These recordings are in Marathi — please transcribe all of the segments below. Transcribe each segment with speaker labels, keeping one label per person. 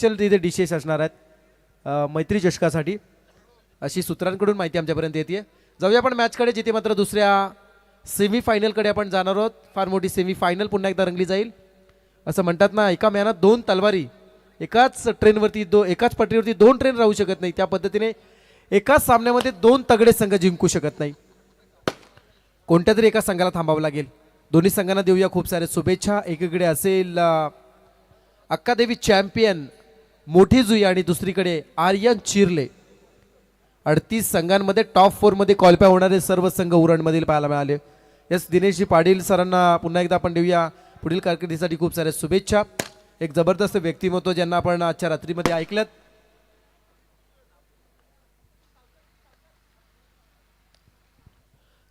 Speaker 1: स्पेशल तिथे डिशेस असणार आहेत. मैत्री चषकासाठी. अशी सूत्रांकडून माहिती आमच्यापर्यंत येते जाऊया आपण मॅचकडे जिथे मात्र दुसऱ्या सेमीफायनलकडे आपण जाणार आहोत. फार मोठी सेमीफायनल पुन्हा एकदा रंगली जाईल. असं म्हणतात ना एका मॅनात दोन तलवारी एकाच ट्रेनवरती दो एकाच पटरीवरती दोन ट्रेन राहू शकत नाही. त्या पद्धतीने एकाच सामन्यामध्ये दोन तगडे संघ जिंकू शकत नाही. कोणत्या तरी एका संघाला थांबावं लागेल. दोन्ही संघांना देऊया खूप सारे शुभेच्छा. एकीकडे असेल अक्कादेवी चॅम्पियन मोठी जुई आणि दुसरीकडे आर्यन चिरले. अडतीस संघांमध्ये टॉप फोरमध्ये क्वालिफाय होणारे सर्व संघ उरणमधील पाहायला मिळाले. यस दिनेशजी पाटील सरांना पुन्हा एकदा आपण देऊया. पुढील कारकिर्दीसाठी खूप साऱ्या शुभेच्छा. एक जबरदस्त व्यक्तिमत्व ज्यांना आपण आजच्या रात्रीमध्ये ऐकलं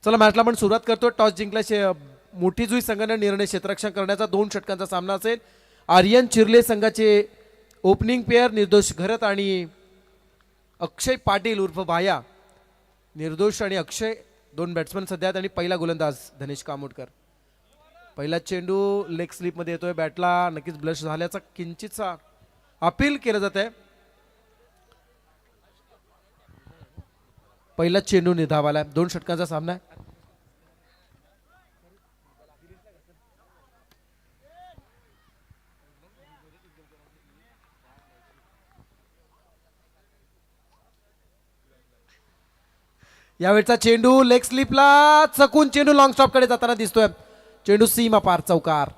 Speaker 1: चला मॅचला आपण सुरुवात करतो. टॉस जिंकल्याचे मोठी जुई संघाने निर्णय क्षेत्ररक्षण करण्याचा दोन षटकांचा सामना असेल. आर्यन चिरले संघाचे ओपनिंग पेअर निर्दोष घरत आणि अक्षय पाटील उर्फ भाया. निर्दोष आणि अक्षय दोन बॅट्समन सध्या आहेत आणि पहिला गोलंदाज धनेश कामोडकर. पहिला चेंडू लेग स्लिपमध्ये येतोय बॅटला नक्कीच ब्लश झाल्याचा किंचितचा अपील केलं जात आहे पहिला चेंडू निधावाला. दोन षटकांचा सामना आहे. यावेळचा चेंडू लेग स्लिपला. चकून चेंडू लॉंग स्टॉपकडे जाताना दिसतोय. चेंडू सीमा पार चौकार.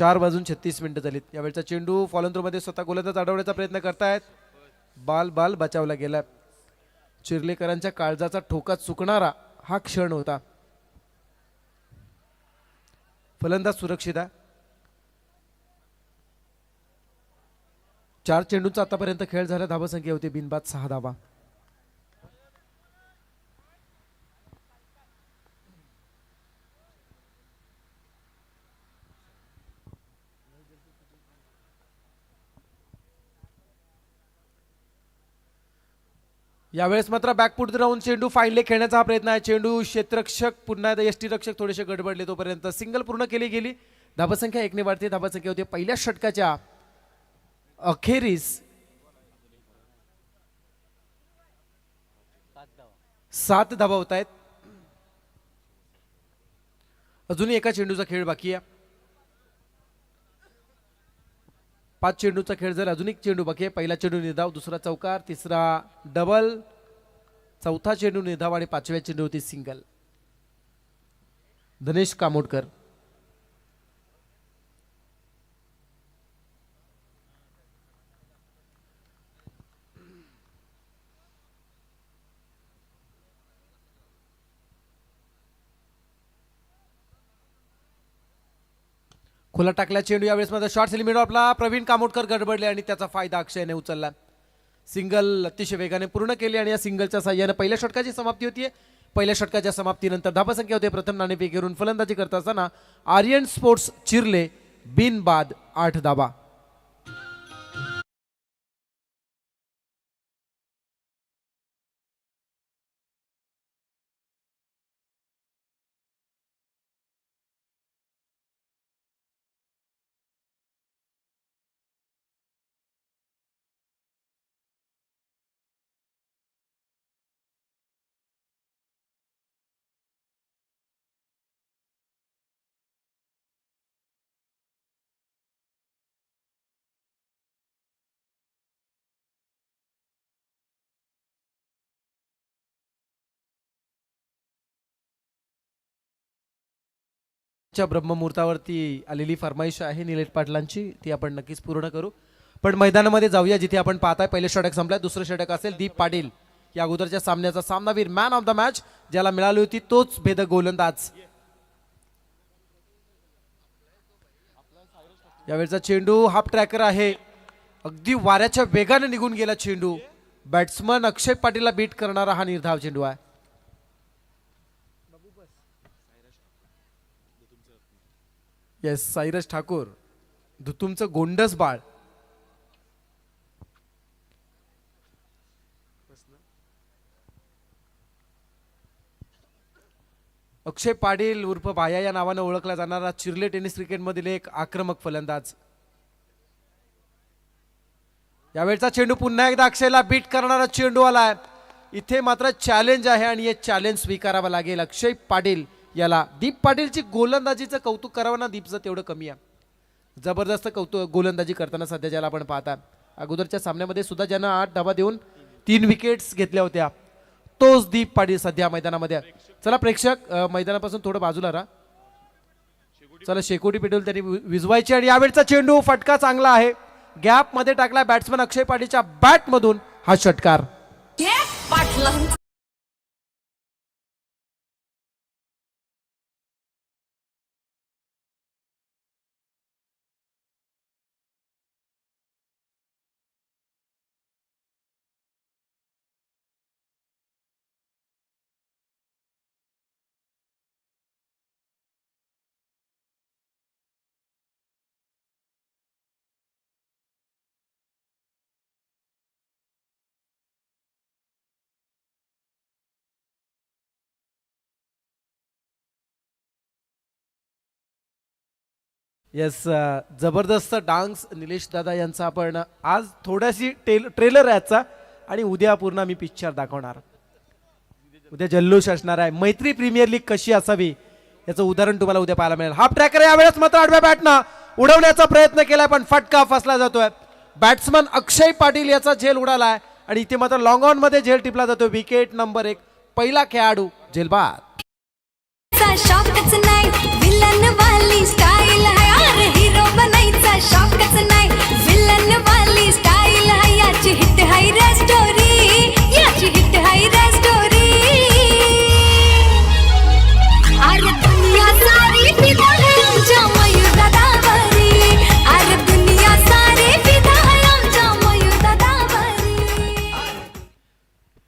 Speaker 1: चार वाजून छत्तीस मिनिटं झालीत. यावेळचा चेंडू फॉलन स्वतः गोलंदाज अडवण्याचा प्रयत्न करतायत. बाल बाल बचावला गेला चिरलेकरांच्या काळजाचा ठोका चुकणारा हा क्षण होता. फलंदाज सुरक्षित आहे. चार चेंडूंचा आतापर्यंत खेळ झाला. धावसंख्या होती बिनबाद सहा धावा. यावेळेस मात्र बॅकपुट राहून चेंडू फाईनले खेळण्याचा हा प्रयत्न आहे. चेंडू क्षेत्रक्षक पुन्हा एकदा यष्टी रक्षक थोडेसे गडबडले तोपर्यंत. सिंगल पूर्ण केली गेली. धाबासंख्या एकने वाढते. धाबासंख्या होती. पहिल्या षटकाच्या अखेरीस सात धाबा होत आहेत. अजूनही एका चेंडूचा खेळ बाकी आहे. पाच चेंडूचा खेळ जर अजून एक चेंडू बाकी आहे. पहिला चेंडू निधाव दुसरा चौकार तिसरा डबल चौथा चेंडू निधाव आणि पाचव्या चेंडू होती सिंगल. धनेश कामोडकर. खुला टाकला चेंडू यावेळेस माझा शॉर्ट सेलिमिट आपला प्रवीण कामोडकर गडबडले आणि त्याचा फायदा अक्षयने उचलला. सिंगल अतिशय वेगाने पूर्ण केली आणि या सिंगलच्या साह्याने पहिल्या षटकाची समाप्ती होती पहिल्या षटकाच्या समाप्तीनंतर धाबासंख्या होते. प्रथम नाणेफेक घेऊन फलंदाजी करत असताना आर्यन स्पोर्ट्स चिरले बिनबाद आठ धाबा च्या ब्रह्ममुहूर्तावरती आलेली फरमाईश आहे निलेश पाटलांची ती आपण नक्कीच पूर्ण करू. पण मैदानामध्ये जाऊया जिथे आपण पाहताय पहिले षटक संपलाय दुसरं षटक असेल दीप पाटील. या अगोदरच्या सामन्याचा सामनावीर मॅन ऑफ द मॅच ज्याला मिळाली होती तोच भेदक गोलंदाज. यावेळचा चेंडू हाफ ट्रॅकर आहे. अगदी वाऱ्याच्या वेगाने निघून गेला चेंडू. बॅट्समन अक्षय पाटीलला बीट करणारा हा निर्धाव चेंडू आहे. येस साईरज ठाकूर धुतुमचं गोंडस बाळ. अक्षय पाटील उर्फ भाया या नावानं ओळखला जाणारा चिर्ले टेनिस क्रिकेटमधील एक आक्रमक फलंदाज. यावेळचा चेंडू पुन्हा एकदा अक्षयला बीट करणारा चेंडू आलाय. इथे मात्र चॅलेंज आहे आणि हे चॅलेंज स्वीकारावं लागेल. अक्षय पाटील याला दीप पाटीलची गोलंदाजीचं कौतुक करावं ना दीपचं तेवढं कमी आहे. जबरदस्त कौतुक गोलंदाजी करताना सध्या ज्याला आपण पाहता. अगोदरच्या सामन्यामध्ये सुद्धा ज्यानं आठ धाबा देऊन तीन विकेट्स घेतल्या होत्या. तोच दीप पाटील सध्या मैदानामध्ये आहे. चला प्रेक्षक मैदानापासून थोडं बाजूला राहा. चला शेकोटी पेटवून त्यांनी विजवायची आणि यावेळचा चेंडू फटका चांगला आहे. गॅपमध्ये टाकला बॅट्समन अक्षय पाटीलच्या बॅट मधून हा षटकार. येस uh, जबरदस्त डान्स निलेश दादा यांचा आपण आज थोड्याशी टेल ट्रेलर आहे याचा आणि उद्या पूर्ण मी पिक्चर दाखवणार. उद्या जल्लोष असणार आहे. मैत्री प्रीमियर लीग कशी असावी याचं उदाहरण तुम्हाला उद्या पाहायला मिळेल. हाफ ट्रॅकर यावेळेस मात्र आडव्या बॅटना उडवण्याचा प्रयत्न केलाय पण फटका फसला जातोय. बॅट्समन अक्षय पाटील याचा झेल उडालाय. आणि इथे मात्र लॉंग ऑनमध्ये झेल टिपला जातोय. विकेट नंबर एक पहिला खेळाडू झेलबाद.
Speaker 2: शॉकच नाही. विलन वाली स्टाईल याची हिट हाय रे स्टोरी याची हिट हाय रे स्टोरी अरे दुनिया सारी फिदा है आमच्या मयूर दादावरी अरे दुनिया सारी फिदा है आमच्या मयूर दादावरी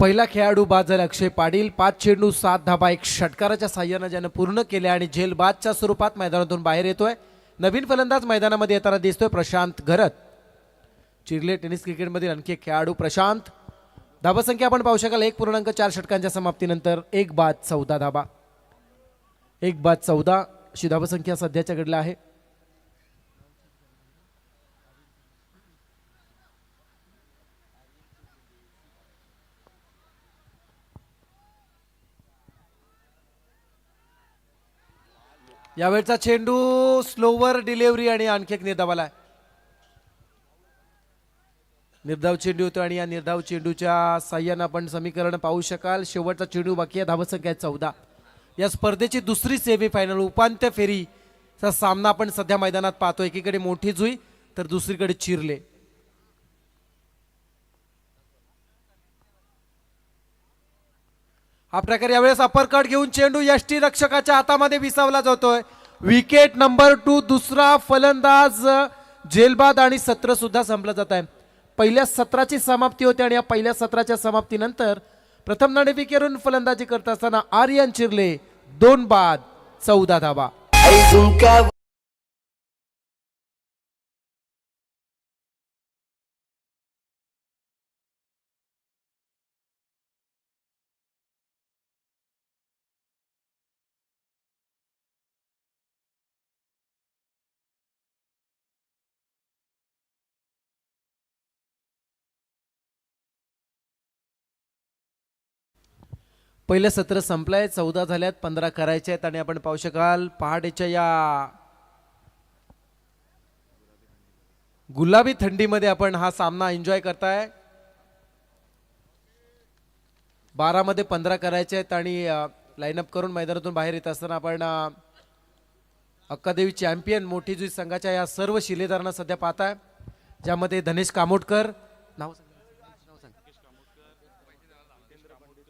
Speaker 1: पहिला खेळाडू बाद झाला अक्षय पाटील पाच चेंडू सात धाबा एक षटकाराच्या साह्यानं ज्यानं पूर्ण केले आणि झेल बादच्या स्वरूपात मैदानातून बाहेर येतोय. नवीन फलंदाज मैदानामध्ये येताना दिसतोय प्रशांत घरत. चिरले टेनिस क्रिकेटमधील आणखी एक खेळाडू प्रशांत. धाबासंख्या आपण पाहू शकाल एक पूर्णांक चार षटकांच्या समाप्तीनंतर एक बाद चौदा धाबा. एक बाद चौदा अशी धाबसंख्या सध्याच्या घडल्या आहे. यावेळचा चेंडू स्लोवर डिलिव्हरी आणि आणखी एक निर्धावाला आहे निर्धाव चेंडू होतो आणि या निर्धाव चेंडूच्या साह्यानं आपण समीकरण पाहू शकाल. शेवटचा चेंडू बाकी आहे धावसंख्या आहे चौदा. या स्पर्धेची दुसरी सेमी फायनल उपांत्य फेरीचा सामना आपण सध्या मैदानात पाहतो एकीकडे मोठी जुई तर दुसरीकडे चिरले. हा प्रकार यावेळेस अपरकट घेऊन चेंडू यष्टी रक्षकाच्या हातामध्ये विसावला जातोय. विकेट नंबर टू दुसरा फलंदाज जेलबाद आणि सत्र सुद्धा संपलं जात आहे. पहिल्या सत्राची समाप्ती होते आणि या पहिल्या सत्राच्या समाप्तीनंतर प्रथम नाणेफिकेरून फलंदाजी करत असताना आर्यन चिरले दोन बाद चौदा धाबा पहिलं सत्र संपलंय चौदा झाल्यात पंधरा करायचे आहेत आणि आपण पाहू शकाल पहाटेच्या या गुलाबी थंडीमध्ये आपण हा सामना एन्जॉय करताय. बारामध्ये पंधरा करायचे आहेत आणि लाईनअप करून मैदानातून बाहेर येत असताना आपण अक्कादेवी चॅम्पियन मोठी जुई संघाच्या या सर्व शिलेदारांना सध्या पाहताय ज्यामध्ये धनेश कामोटकर नाव नाव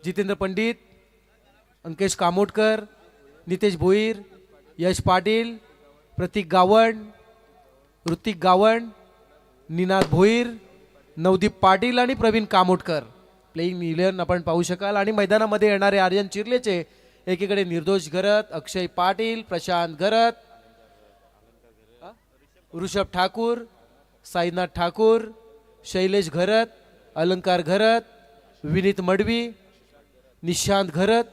Speaker 1: जितेंद्र पंडित अंकेश कामोटकर नितेश भोईर यश पाटील प्रतीक गावण ऋतिक गावण निनाद भोईर नवदीप पाटील आणि प्रवीण कामोटकर प्लेईंग इलेव्हन आपण पाहू शकाल आणि मैदानामध्ये येणारे आर्यन चिरलेचे एकीकडे निर्दोष घरत अक्षय पाटील प्रशांत घरत ऋषभ ठाकूर साईनाथ ठाकूर शैलेश घरत अलंकार घरत विनीत मडवी निशांत घरत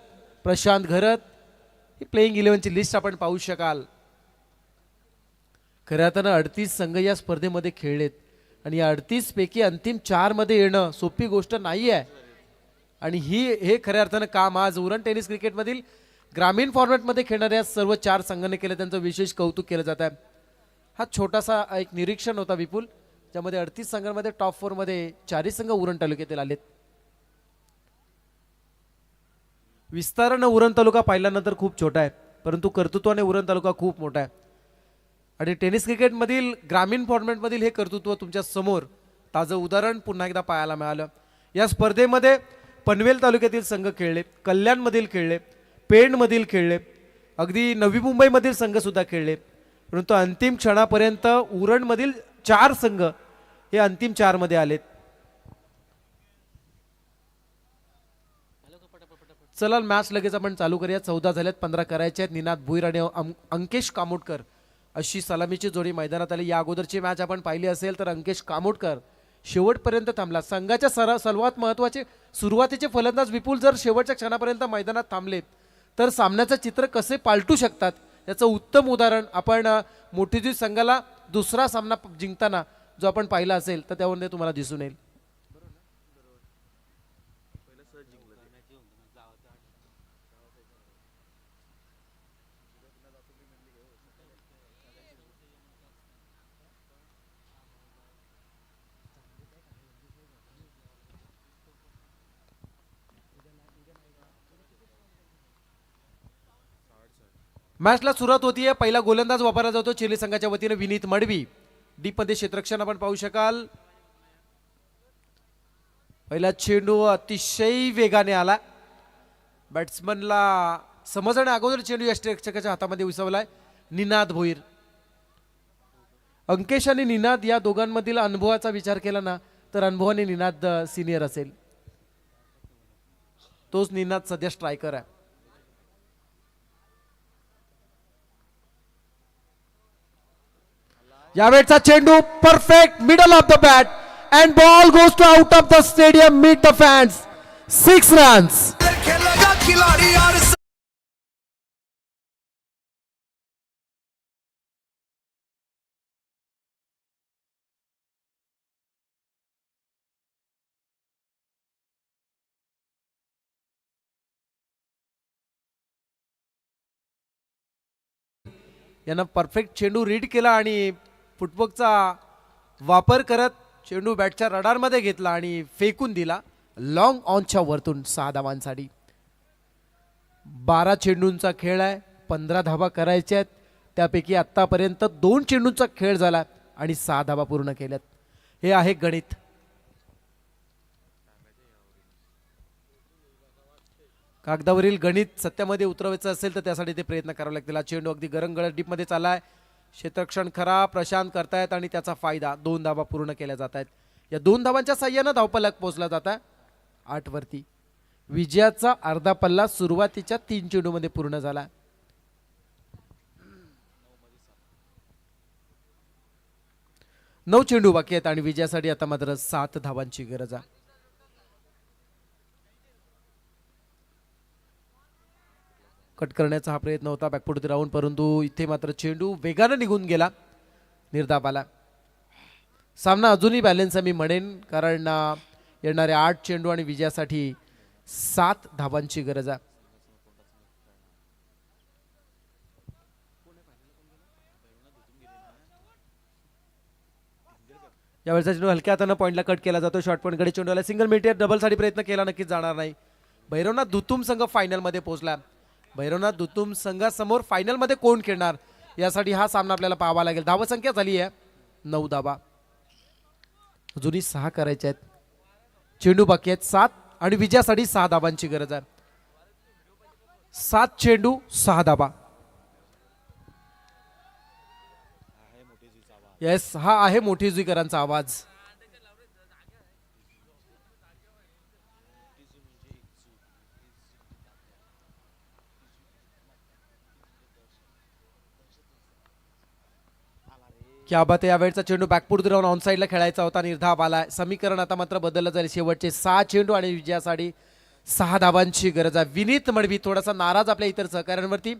Speaker 1: प्रशांत घरत. ही प्लेईंग इलेव्हनची लिस्ट आपण पाहू शकाल. खऱ्या अर्थानं अडतीस संघ या स्पर्धेमध्ये खेळलेत. आणि या अडतीसपैकी अंतिम चारमध्ये येणं सोपी गोष्ट नाही आहे आणि ही हे खऱ्या अर्थानं काम आज उरण टेनिस क्रिकेटमधील ग्रामीण फॉर्मॅटमध्ये खेळणाऱ्या सर्व चार संघाने केलं. त्यांचं विशेष कौतुक केलं जात आहे. हा छोटासा एक निरीक्षण होता विपुल ज्यामध्ये अडतीस संघांमध्ये टॉप फोरमध्ये चारही संघ उरण तालुक्यातील आलेत. विस्तारानं उरण तालुका पाहिल्यानंतर खूप छोटा आहे. परंतु कर्तृत्वाने उरण तालुका खूप मोठा आहे. आणि टेनिस क्रिकेटमधील ग्रामीण फॉर्मॅटमधील हे कर्तृत्व तुमच्यासमोर ताजं उदाहरण पुन्हा एकदा पाहायला मिळालं. या स्पर्धेमध्ये पनवेल तालुक्यातील संघ खेळले कल्याणमधील खेळले पेणमधील खेळले अगदी नवी मुंबईमधील संघसुद्धा खेळले. परंतु अंतिम क्षणापर्यंत उरणमधील चार संघ हे अंतिम चारमध्ये आलेत. चला मॅच लगेच आपण चालू करूया चौदा झाल्यात पंधरा करायचे आहेत. निनाद भुईर आणि अं- अंकेश कामोटकर अशी सलामीची जोडी मैदानात आली. या अगोदरची मॅच आपण पाहिली असेल तर अंकेश कामोटकर शेवटपर्यंत थांबला. संघाच्या सर सर्वात महत्त्वाचे सुरुवातीचे फलंदाज विपुल जर शेवटच्या क्षणापर्यंत मैदानात थांबले तर सामन्याचं चित्र कसे पालटू शकतात? याचं उत्तम उदाहरण आपण मोठीजी संघाला दुसरा सामना जिंकताना जो आपण पाहिला असेल तर त्यामध्ये तुम्हाला दिसून येईल. मॅचला सुरुवात होतीये. पहिला गोलंदाज वापरला जातो चिली संघाच्या वतीने विनीत मडवी. डीपमध्ये क्षेत्रक्षण आपण पाहू शकाल. पहिला चेंडू अतिशय वेगाने आला. बॅट्समनला समजण्या अगोदर चेंडू या क्षेत्रक्षकाच्या हातामध्ये उसवलाय निनाद भोईर. अंकेश आणि निनाद या दोघांमधील अनुभवाचा विचार केला ना तर अनुभवाने निनाद सिनियर असेल. तोच निनाद सध्या स्ट्रायकर आहे. यावेळचा चेंडू perfect middle of the bat and ball goes to out of the stadium meet the fans six runs यानं परफेक्ट चेंडू रीड केला आणि फुटबॉलचा वापर करत चेंडू बॅटच्या रडारमध्ये घेतला आणि फेकून दिला. लॉंग ऑनच्या वरतून सहा धावांसाठी बारा चेंडूंचा खेळ आहे पंधरा धावा करायच्या आहेत. त्यापैकी आत्तापर्यंत दोन चेंडूंचा खेळ झाला आणि सहा धावा पूर्ण केल्यात. हे आहे गणित. कागदावरील गणित सत्यामध्ये उतरवायचं असेल तर त्यासाठी ते प्रयत्न करावे लागतील. हा चेंडू अगदी गरम गळत डीपमध्ये चाललाय क्षेत्रक्षण खरा प्रशांत करतायत आणि त्याचा फायदा दोन धावा पूर्ण केल्या जात आहेत या दोन धावांच्या साह्यानं धावपलक पोहोचला जात आहे आठवरती. विजयाचा अर्धा पल्ला सुरुवातीच्या तीन चेंडूमध्ये पूर्ण झाला. नऊ चेंडू बाकी आहेत आणि विजयासाठी आता मात्र सात धावांची गरज आहे. कट करण्याचा हा प्रयत्न होता बॅकफुट राहून परंतु इथे मात्र चेंडू वेगानं निघून गेला निर्धापाला सामना अजूनही बॅलेन्स आहे मी म्हणेन कारण अं, येणारे आठ चेंडू आणि विजयासाठी सात धावांची गरज आहे. यावेळेचा चेंडू हलक्या हातानं पॉईंटला कट केला जातो शॉर्ट पॉईंटकडे चेंडूला सिंगल मीटर डबलसाठी प्रयत्न केला नक्कीच जाणार नाही. भैरवनाथ दुतुम संघ फायनलमध्ये पोहोचला. भैरवनाथ दुतुम संघासमोर फायनलमध्ये कोण खेळणार? यासाठी हा सामना आपल्याला पाहावा लागेल. धावसंख्या झाली आहे. नऊ धाबा अजूनही सहा करायचे आहेत. चेंडू बाकी आहेत. सात आणि विजयासाठी सहा धाबांची गरज आहे. सात चेंडू सहा धाबा येस हा आहे मोठी जुईकरांचा आवाज. की बात आहे यावेळचा चेंडू बॅकपुढे राहून ऑन साईडला खेळायचा होता. निर्धाव आला. समीकरण आता मात्र बदललं जाईल. शेवटचे सहा चेंडू आणि विजयासाठी सहा धावांची गरज आहे. विनीत मडवी थोडासा नाराज आपल्या इतर सहकाऱ्यांवरती.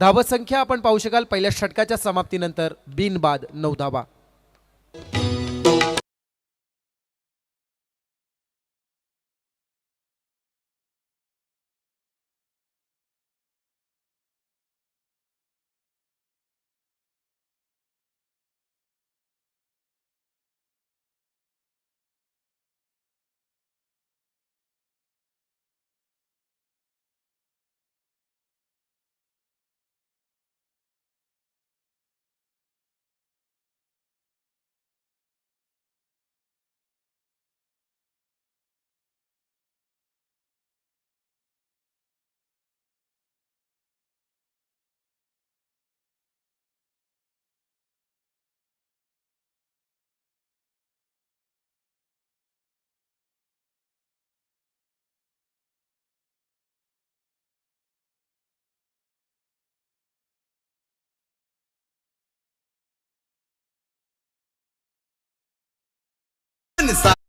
Speaker 1: धावसंख्या आपण पाहू शकाल. पहिल्या षटकाच्या समाप्तीनंतर बिनबाद नऊ धावा. inside.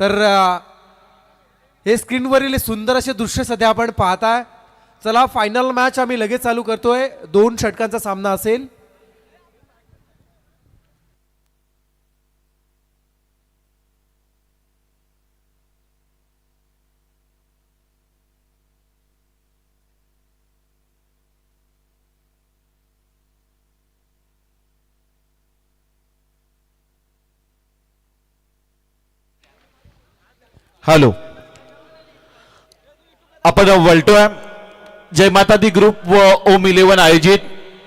Speaker 1: तर हे स्क्रीनवरील सुंदर असे दृश्य सध्या आपण पाहताय. चला फायनल मॅच आम्ही लगेच चालू करतोय. दोन षटकांचा सामना असेल.
Speaker 3: हॅलो. आपण वळतोय जय माता दी ग्रुप व ओम इलेव्हन आयोजित.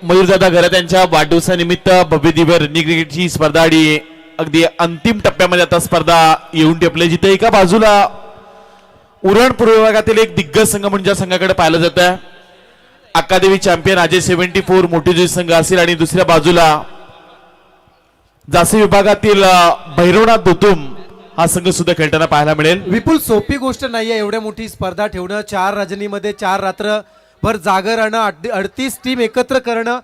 Speaker 3: मयूरदादा घरात यांच्या वाढदिवसानिमित्त भव्य दिव्य रनिंग क्रिकेटची स्पर्धा आणि अगदी अंतिम टप्प्यामध्ये आता स्पर्धा येऊन टेपली जिथे एका बाजूला उरण पूर्व विभागातील एक दिग्गज संघ म्हणजे ज्या संघाकडे पाहिलं जात आहे अकादेवी चॅम्पियन अजय सेव्हन्टी फोर मोठीजी संघ असेल आणि दुसऱ्या बाजूला जासी विभागातील भैरवनाथ दुतुम हा संघ सुद्धा खेळताना पाहायला मिळेल.
Speaker 1: विपुल सोपी गोष्ट नाहीये एवढ्या मोठी स्पर्धा ठेवणं चार रजनीमध्ये चार रात्र भर जागर राहणं अडतीस टीम एकत्र करणं.